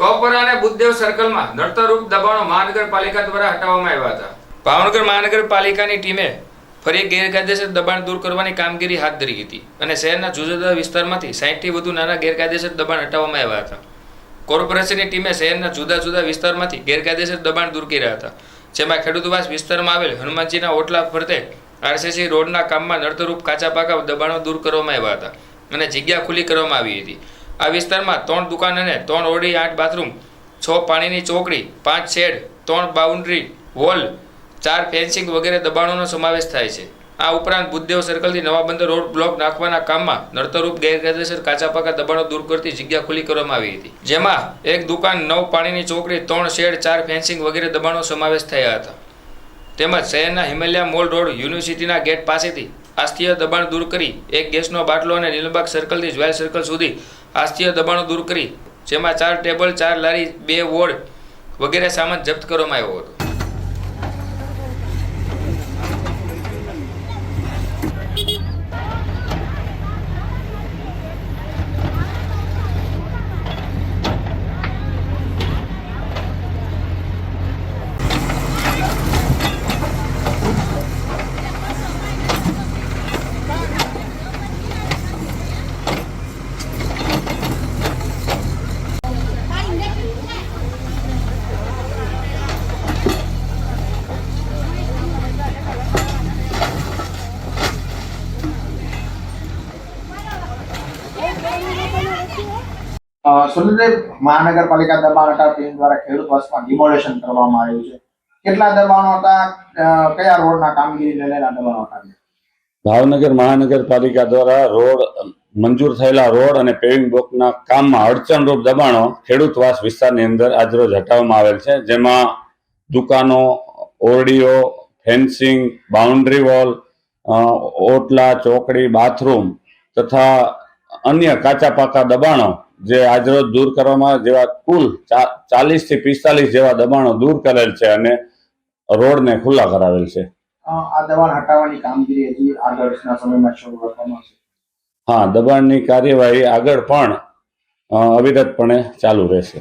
કપરા અને બુદ્ધદેવ સર્કલમાં નડતરરૂપ દબાણો મહાનગરપાલિકા દ્વારા હટાવવામાં આવ્યા હતા. ભાવનગર મહાનગરપાલિકાની ટીમે ફરી ગેરકાયદેસર દબાણ દૂર કરવાની કામગીરી હાથ ધરી હતી અને શહેરના જુદા વિસ્તારમાંથી સાહીઠથી વધુ નાના ગેરકાયદેસર દબાણ હટાવવામાં આવ્યા હતા. કોર્પોરેશનની ટીમે શહેરના જુદા જુદા વિસ્તારમાંથી ગેરકાયદેસર દબાણ દૂર કર્યા હતા, જેમાં ખેડૂતવાસ વિસ્તારમાં આવેલ હનુમાનજીના ઓટલા ફરતે આરસીસી રોડના કામમાં નડતરરૂપ કાચા પાકા દબાણો દૂર કરવામાં આવ્યા હતા અને જગ્યા ખુલ્લી કરવામાં આવી હતી. આ વિસ્તારમાં ત્રણ દુકાન અને ત્રણ ઓરડી આઠ બાથરૂમ, છ પાણીની ચોકડી, પાંચ શેડ, ત્રણ બાઉન્ડ્રી વોલ, ચાર ફેન્સિંગ વગેરે દબાણોનો સમાવેશ થાય છે. આ ઉપરાંત બુદ્ધદેવ સર્કલથી નવા બંદર રોડ બ્લોક નાખવાના કામમાં નડતરરૂપ ગેરકાયદેસર કાચા પાકા દબાણો દૂર કરતી જગ્યા ખુલ્લી કરવામાં આવી હતી. જેમાં એક દુકાન, નવ પાણીની ચોકડી, ત્રણ શેડ, ચાર ફેન્સિંગ વગેરે દબાણો સમાવેશ થયા હતા. તેમજ શહેરના હિમાલયા મોલ રોડ યુનિવર્સિટીના ગેટ પાસેથી આસ્થીય દબાણ દૂર કરી એક ગેસનો બાટલો અને નીલબાગ સર્કલથી જ્વેલ સર્કલ સુધી આસ્થીય દબાણો દૂર કરી, જેમાં ચાર ટેબલ ચાર લારી, બે વોર્ડ વગેરે સામાન જપ્ત કરવામાં આવ્યો હતો. અ, સુરેન્દ્રનગર મહાનગરપાલિકા દબાણ હટાવ ટીમ દ્વારા ખેડૂત વાસમાં ડિમોલેશન કરવામાં આવ્યું છે. કેટલા દબાણો હતા? કયા રોડના કામગીરીને લઈને દબાણો હતા? ભાવનગર મહાનગરપાલિકા દ્વારા રોડ મંજૂર થયેલા રોડ અને પેવિંગ બ્લોકના કામમાં અડચણરૂપ દબાણો ખેડૂતવાસ વિસ્તારની અંદર આજરોજ હટાવવામાં આવેલ છે. જેમાં દુકાનો ઓરડીઓ ફેન્સિંગ બાઉન્ડ્રી વોલ ઓટલા ચોકડી બાથરૂમ તથા અન્ય કાચા પાકા દબાણો જે આજરોજ દૂર કરવામાં જેવા કુલ ચાલીસથી પિસ્તાલીસ જેવા દબાણો દૂર કરેલ છે અને રોડને ખુલ્લા કરાવેલ છે. આ દબાણ હટાવવાની કામગીરી હજી આગળના સમયમાં શરૂ કરવામાં આવશે. હા દબાણની કાર્યવાહી આગળ પણ અવિરતપણે ચાલુ રહેશે.